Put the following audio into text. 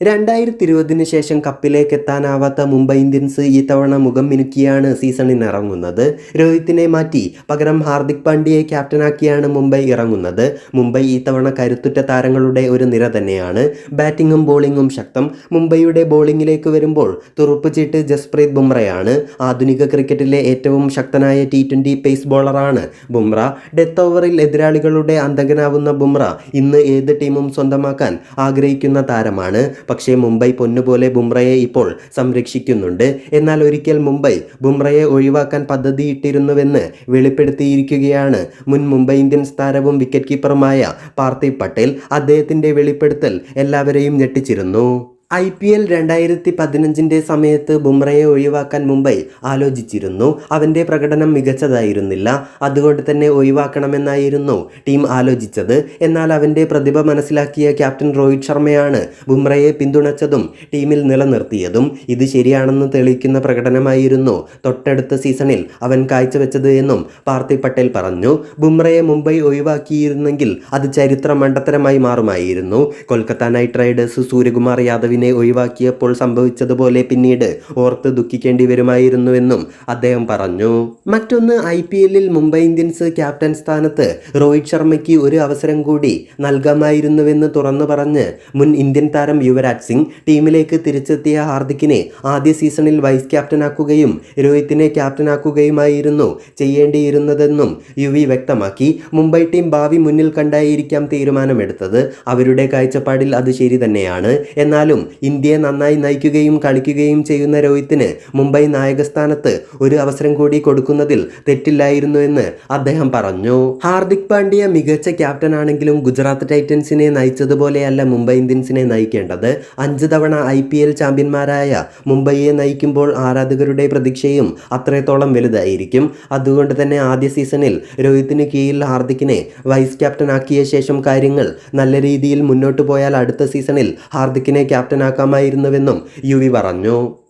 രണ്ടായിരത്തി ഇരുപതിന് ശേഷം കപ്പിലേക്ക് എത്താനാവാത്ത മുംബൈ ഇന്ത്യൻസ് ഈ തവണ മുഖം മിനുക്കിയാണ് സീസണിൽ ഇറങ്ങുന്നത്. രോഹിത്തിനെ മാറ്റി പകരം ഹാർദിക് പാണ്ഡ്യയെ ക്യാപ്റ്റനാക്കിയാണ് മുംബൈ ഇറങ്ങുന്നത്. മുംബൈ ഈ തവണ കരുത്തുറ്റ താരങ്ങളുടെ ഒരു നിര തന്നെയാണ്. ബാറ്റിങ്ങും ബോളിങ്ങും ശക്തം. മുംബൈയുടെ ബോളിങ്ങിലേക്ക് വരുമ്പോൾ തുറുപ്പ് ചീട്ട് ജസ്പ്രീത് ബുംറയാണ്. ആധുനിക ക്രിക്കറ്റിലെ ഏറ്റവും ശക്തനായ ടി ട്വന്റി പേസ് ബോളറാണ് ബുംറ. ഡെത്ത് ഓവറിൽ എതിരാളികളുടെ അന്തകനാവുന്ന ബുംറ ഇന്ന് ഏത് ടീമും സ്വന്തമാക്കാൻ ആഗ്രഹിക്കുന്ന താരമാണ്. പക്ഷേ മുംബൈ പൊന്നുപോലെ ബുംറയെ ഇപ്പോൾ സംരക്ഷിക്കുന്നുണ്ട്. എന്നാൽ ഒരിക്കൽ മുംബൈ ബുംറയെ ഒഴിവാക്കാൻ പദ്ധതിയിട്ടിരുന്നുവെന്ന് വെളിപ്പെടുത്തിയിരിക്കുകയാണ് മുൻ മുംബൈ ഇന്ത്യൻസ് താരവും വിക്കറ്റ് കീപ്പറുമായ പാർത്ഥിവ് പട്ടേൽ. അദ്ദേഹത്തിന്റെ വെളിപ്പെടുത്തൽ എല്ലാവരെയും ഞെട്ടിച്ചിരുന്നു. ഐ പി എൽ രണ്ടായിരത്തി പതിനഞ്ചിന്റെ സമയത്ത് ബുംറയെ ഒഴിവാക്കാൻ മുംബൈ ആലോചിച്ചിരുന്നു. അവന്റെ പ്രകടനം മികച്ചതായിരുന്നില്ല. അതുകൊണ്ട് തന്നെ ഒഴിവാക്കണമെന്നായിരുന്നു ടീം ആലോചിച്ചത്. എന്നാൽ അവന്റെ പ്രതിഭ മനസ്സിലാക്കിയ ക്യാപ്റ്റൻ രോഹിത് ശർമ്മയാണ് ബുംറയെ പിന്തുണച്ചതും ടീമിൽ നിലനിർത്തിയതും. ഇത് ശരിയാണെന്ന് തെളിയിക്കുന്ന പ്രകടനമായിരുന്നു തൊട്ടടുത്ത സീസണിൽ അവൻ കാഴ്ചവെച്ചത് എന്നും പാർത്ഥി പട്ടേൽ പറഞ്ഞു. ബുംറയെ മുംബൈ ഒഴിവാക്കിയിരുന്നെങ്കിൽ അത് ചരിത്ര മണ്ടത്തരമായി മാറുമായിരുന്നു. കൊൽക്കത്ത നൈറ്റ് റൈഡേഴ്സ് സൂര്യകുമാർ യാദവിനെ ഒഴിവാക്കിയപ്പോൾ സംഭവിച്ചതുപോലെ പിന്നീട് ഓർത്ത് ദുഃഖിക്കേണ്ടി വരുമായിരുന്നുവെന്നും അദ്ദേഹം പറഞ്ഞു. മറ്റൊന്ന് ഐ പി എല്ലിൽ മുംബൈ ഇന്ത്യൻസ് ക്യാപ്റ്റൻ സ്ഥാനത്ത് രോഹിത് ശർമ്മയ്ക്ക് ഒരു അവസരം കൂടി നൽകാമായിരുന്നുവെന്ന് തുറന്നു പറഞ്ഞ് മുൻ ഇന്ത്യൻ താരം യുവരാജ് സിംഗ് ടീമിലേക്ക് തിരിച്ചെത്തിയ ഹാർദിക്കിനെ ആദ്യ സീസണിൽ വൈസ് ക്യാപ്റ്റനാക്കുകയും രോഹിത്തിനെ ക്യാപ്റ്റനാക്കുകയുമായിരുന്നു ചെയ്യേണ്ടിയിരുന്നതെന്നും യു വി വ്യക്തമാക്കി. മുംബൈ ടീം ഭാവി മുന്നിൽ കണ്ടായിരിക്കാം തീരുമാനമെടുത്തത്. അവരുടെ കാഴ്ചപ്പാടിൽ അത് ശരി തന്നെയാണ്. എന്നാലും ഇന്ത്യയെ നന്നായി നയിക്കുകയും കളിക്കുകയും ചെയ്യുന്ന രോഹിത്തിന് മുംബൈ നായകസ്ഥാനത്ത് ഒരു അവസരം കൂടി കൊടുക്കുന്നതിൽ തെറ്റില്ലായിരുന്നു എന്ന് അദ്ദേഹം പറഞ്ഞു. ഹാർദിക് പാണ്ഡ്യ മികച്ച ക്യാപ്റ്റനാണെങ്കിലും ഗുജറാത്ത് ടൈറ്റൻസിനെ നയിച്ചതുപോലെയല്ല മുംബൈ ഇന്ത്യൻസിനെ നയിക്കേണ്ടത്. അഞ്ച് തവണ ഐ പി എൽ ചാമ്പ്യന്മാരായ മുംബൈയെ നയിക്കുമ്പോൾ ആരാധകരുടെ പ്രതീക്ഷയും അത്രത്തോളം വലുതായിരിക്കും. അതുകൊണ്ട് തന്നെ ആദ്യ സീസണിൽ രോഹിത്തിന് കീഴിൽ ഹാർദിക്കിനെ വൈസ് ക്യാപ്റ്റനാക്കിയ ശേഷം കാര്യങ്ങൾ നല്ല രീതിയിൽ മുന്നോട്ട് പോയാൽ അടുത്ത സീസണിൽ ഹാർദിക്കിനെ ക്യാപ്റ്റനാക്കാമായിരുന്നുവെന്നും യുവി പറഞ്ഞു.